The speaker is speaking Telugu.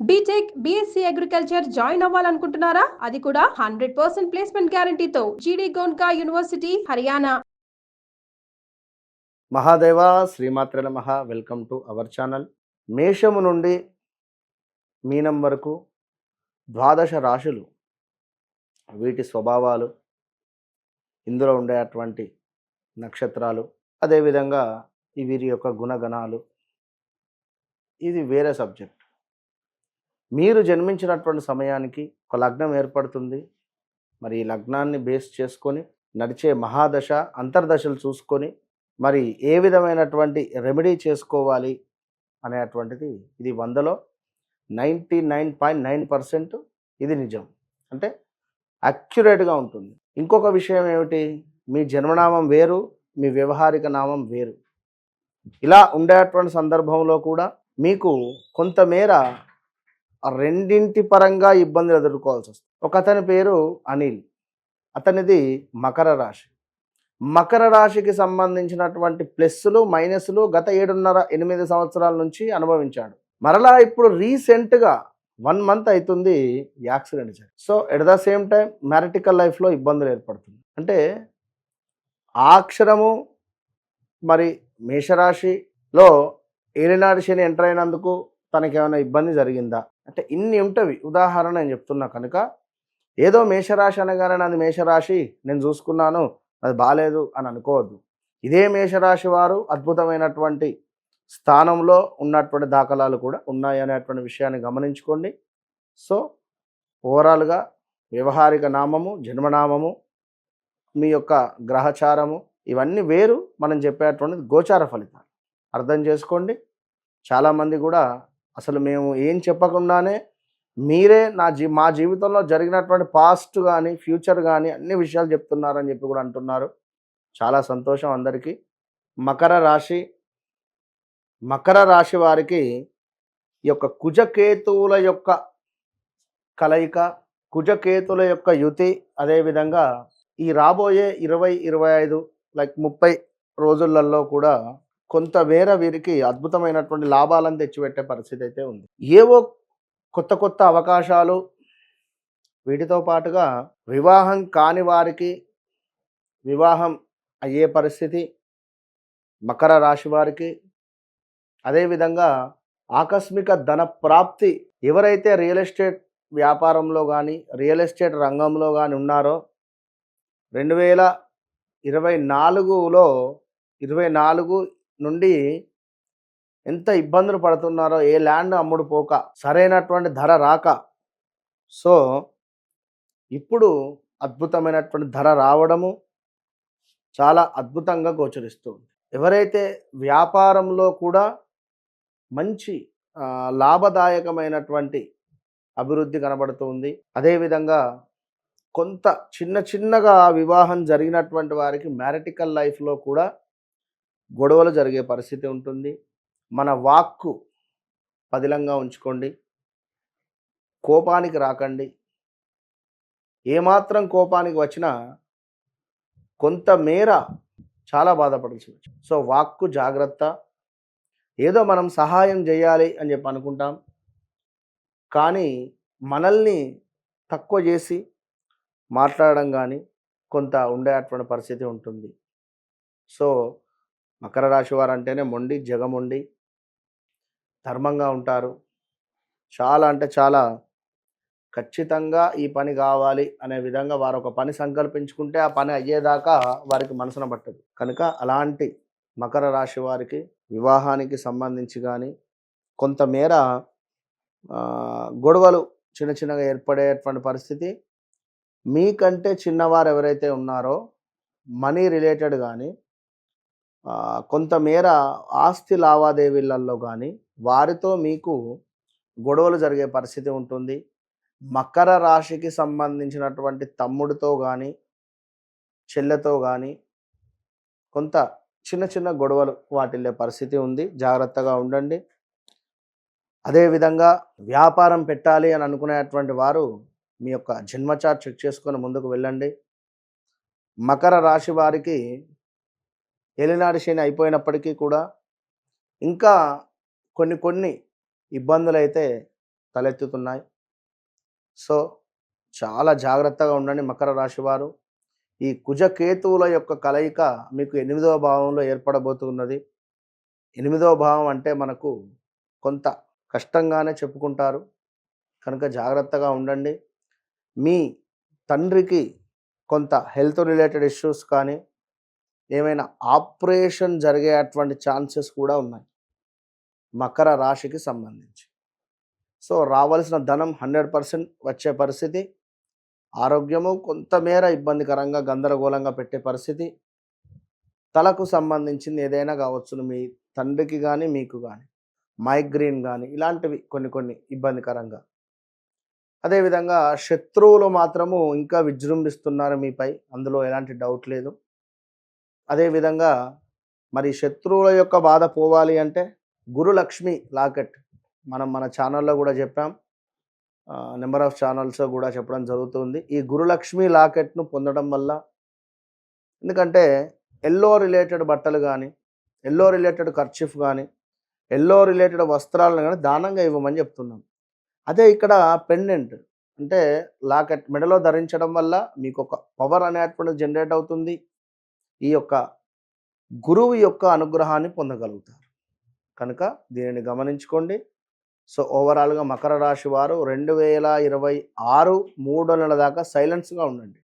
B Tech B Sc agriculture join అవ్వాలనుకుంటున్నారా? అది కూడా హండ్రెడ్ పర్సెంట్ ప్లేస్మెంట్ గ్యారంటీతో జీడీ గోన్కా యూనివర్సిటీ హర్యానా మహాదేవ శ్రీమాత్రల మహా వెల్కమ్ టు అవర్ ఛానల్ మేషము నుండి మీనం వరకు ద్వాదశ రాశులు వీటి స్వభావాలు ఇందులో ఉండేటువంటి నక్షత్రాలు అదేవిధంగా వీరి యొక్క గుణగణాలు. ఇది వేరే సబ్జెక్ట్ మీరు జన్మించినటువంటి సమయానికి ఒక లగ్నం ఏర్పడుతుంది. మరి ఈ లగ్నాన్ని బేస్ చేసుకొని నడిచే మహాదశ అంతర్దశలు చూసుకొని మరి ఏ విధమైనటువంటి రెమెడీ చేసుకోవాలి అనేటువంటిది ఇది వందలో ninety nine point nine percent ఇది నిజం. అంటే అక్యురేట్గా ఉంటుంది. ఇంకొక విషయం ఏమిటి? మీ జన్మనామం వేరు మీ వ్యవహారిక నామం వేరు. ఇలా ఉండేటువంటి సందర్భంలో కూడా మీకు కొంతమేర రెండింటి పరంగా ఇబ్బందులు ఎదుర్కోవాల్సి వస్తుంది. ఒక అతని పేరు అనిల్ అతనిది మకర రాశి. మకర రాశికి సంబంధించినటువంటి ప్లస్సులు మైనస్లు గత ఏడున్నర ఎనిమిది సంవత్సరాల నుంచి అనుభవించాడు. మరలా ఇప్పుడు రీసెంట్గా వన్ మంత్ అవుతుంది యాక్సిడెంట్ జరిగి so at the same time మ్యారిటికల్ లైఫ్లో ఇబ్బందులు ఏర్పడుతుంది. అంటే ఆక్షరము అక్షరము మరి మేషరాశిలో ఏలినాడు శని ఎంటర్ అయినందుకు తనకి ఏమైనా ఇబ్బంది జరిగిందా? అంటే ఇన్ని ఉంటవి. ఉదాహరణ నేను చెప్తున్నా కనుక ఏదో మేషరాశి అనగానే నాది మేషరాశి నేను చూసుకున్నాను అది బాగాలేదు అని అనుకోవద్దు. ఇదే మేషరాశి వారు అద్భుతమైనటువంటి స్థానంలో ఉన్నటువంటి దాఖలాలు కూడా ఉన్నాయి అనేటువంటి విషయాన్ని గమనించుకోండి. సో ఓవరాల్గా వ్యవహారిక నామము జన్మనామము మీ యొక్క గ్రహచారము ఇవన్నీ వేరు మనం చెప్పేటువంటిది గోచార ఫలితాలు. అర్థం చేసుకోండి. చాలామంది కూడా అసలు మేము ఏం చెప్పకుండానే మీరే నా జీ మా జీవితంలో జరిగినటువంటి పాస్ట్ కానీ ఫ్యూచర్ కానీ అన్ని విషయాలు చెప్తున్నారని చెప్పి కూడా అంటున్నారు. చాలా సంతోషం అందరికీ. మకర రాశి మకర రాశి వారికి ఈ యొక్క కుజకేతువుల యొక్క కలయిక కుజకేతుల యొక్క యుతి అదేవిధంగా ఈ రాబోయే ఇరవై ఇరవై ఐదు లైక్ ముప్పై రోజులలో కూడా కొంత వేర వీరికి అద్భుతమైనటువంటి లాభాలను తెచ్చిపెట్టే పరిస్థితి అయితే ఉంది. ఏవో కొత్త కొత్త అవకాశాలు వీటితో పాటుగా వివాహం కాని వారికి వివాహం అయ్యే పరిస్థితి మకర రాశి వారికి అదేవిధంగా ఆకస్మిక ధన ప్రాప్తి ఎవరైతే రియల్ ఎస్టేట్ వ్యాపారంలో కానీ రియల్ ఎస్టేట్ రంగంలో కానీ ఉన్నారో రెండు వేల ఇరవై నాలుగులో ఇరవై నాలుగు నుండి ఎంత ఇబ్బందులు పడుతున్నారో ఏ ల్యాండ్ అమ్ముడు పోక సరైనటువంటి ధర రాక. సో ఇప్పుడు అద్భుతమైనటువంటి ధర రావడము చాలా అద్భుతంగా గోచరిస్తుంది ఎవరైతే వ్యాపారంలో కూడా మంచి లాభదాయకమైనటువంటి అభివృద్ధి కనబడుతుంది అదేవిధంగా కొంత చిన్న చిన్నగా వివాహం జరిగినటువంటి వారికి మ్యారిటికల్ లైఫ్లో కూడా గొడవలు జరిగే పరిస్థితి ఉంటుంది. మన వాక్కు పదిలంగా ఉంచుకోండి. కోపానికి రాకండి. ఏమాత్రం కోపానికి వచ్చినా కొంత మేర చాలా బాధపడాల్సి సో వాక్కు జాగ్రత్త. ఏదో మనం సహాయం చేయాలి అని చెప్పి అనుకుంటాం. కానీ మనల్ని తక్కువ చేసి మాట్లాడడం కానీ కొంత ఉండేటువంటి పరిస్థితి ఉంటుంది. సో మకర రాశి వారు అంటేనే మొండి జగమొండి ధర్మంగా ఉంటారు. చాలా అంటే చాలా ఖచ్చితంగా ఈ పని కావాలి అనే విధంగా వారు ఒక పని సంకల్పించుకుంటే ఆ పని అయ్యేదాకా వారికి మనసున పట్టదు. కనుక అలాంటి మకర రాశి వారికి వివాహానికి సంబంధించి కానీ కొంతమేర గొడవలు చిన్న చిన్నగా ఏర్పడేటువంటి పరిస్థితి మీకంటే చిన్నవారు ఎవరైతే ఉన్నారో మనీ రిలేటెడ్ కానీ కొంతమేర ఆస్తి లావాదేవీలలో కానీ వారితో మీకు గొడవలు జరిగే పరిస్థితి ఉంటుంది. మకర రాశికి సంబంధించినటువంటి తమ్ముడితో కానీ చెల్లెతో కానీ కొంత చిన్న చిన్న గొడవలు వాటిల్లే పరిస్థితి ఉంది. జాగ్రత్తగా ఉండండి. అదేవిధంగా వ్యాపారం పెట్టాలి అని అనుకునేటువంటి వారు మీ యొక్క జన్మచార్ట్ చెక్ చేసుకొని ముందుకు వెళ్ళండి. మకర రాశి వారికి ఏలినాడు శని అయిపోయినప్పటికీ కూడా ఇంకా కొన్ని కొన్ని ఇబ్బందులు అయితే తలెత్తుతున్నాయి. సో చాలా జాగ్రత్తగా ఉండండి మకర రాశి వారు. ఈ కుజకేతువుల యొక్క కలయిక మీకు ఎనిమిదవ భావంలో ఏర్పడబోతున్నది. ఎనిమిదవ భావం అంటే మనకు కొంత కష్టంగానే చెప్పుకుంటారు. కనుక జాగ్రత్తగా ఉండండి. మీ తండ్రికి కొంత హెల్త్ రిలేటెడ్ ఇష్యూస్ కానీ ఏమైనా ఆపరేషన్ జరిగేటువంటి ఛాన్సెస్ కూడా ఉన్నాయి. మకర రాశికి సంబంధించి. సో రావాల్సిన ధనం హండ్రెడ్ పర్సెంట్ వచ్చే పరిస్థితి. ఆరోగ్యము కొంతమేర ఇబ్బందికరంగా గందరగోళంగా పెట్టే పరిస్థితి. తలకు సంబంధించింది ఏదైనా కావచ్చును మీ తండ్రికి కానీ మీకు కానీ మైగ్రేన్ కానీ ఇలాంటివి కొన్ని కొన్ని ఇబ్బందికరంగా. అదేవిధంగా శత్రువులు మాత్రము ఇంకా విజృంభిస్తున్నారు మీపై. అందులో ఎలాంటి డౌట్ లేదు. అదేవిధంగా మరి శత్రువుల యొక్క బాధ పోవాలి అంటే గురులక్ష్మి లాకెట్ మనం మన ఛానల్లో కూడా చెప్పాం. నెంబర్ ఆఫ్ ఛానల్స్ కూడా చెప్పడం జరుగుతుంది. ఈ గురులక్ష్మి లాకెట్ను పొందడం వల్ల ఎందుకంటే ఎల్లో రిలేటెడ్ బట్టలు కానీ ఎల్లో రిలేటెడ్ ఖర్చిఫ్ కానీ ఎల్లో రిలేటెడ్ వస్త్రాలను కానీ దానంగా ఇవ్వమని చెప్తున్నాం. అదే ఇక్కడ పెండెంట్ అంటే లాకెట్ మెడలో ధరించడం వల్ల మీకు ఒక పవర్ అనేటువంటిది జనరేట్ అవుతుంది. ఈ యొక్క గురువు యొక్క అనుగ్రహాన్ని పొందగలుగుతారు. కనుక దీనిని గమనించుకోండి. సో ఓవరాల్గా మకర రాశి వారు రెండు వేల ఇరవై ఆరు మూడు నెలల దాకా సైలెన్స్గా ఉండండి.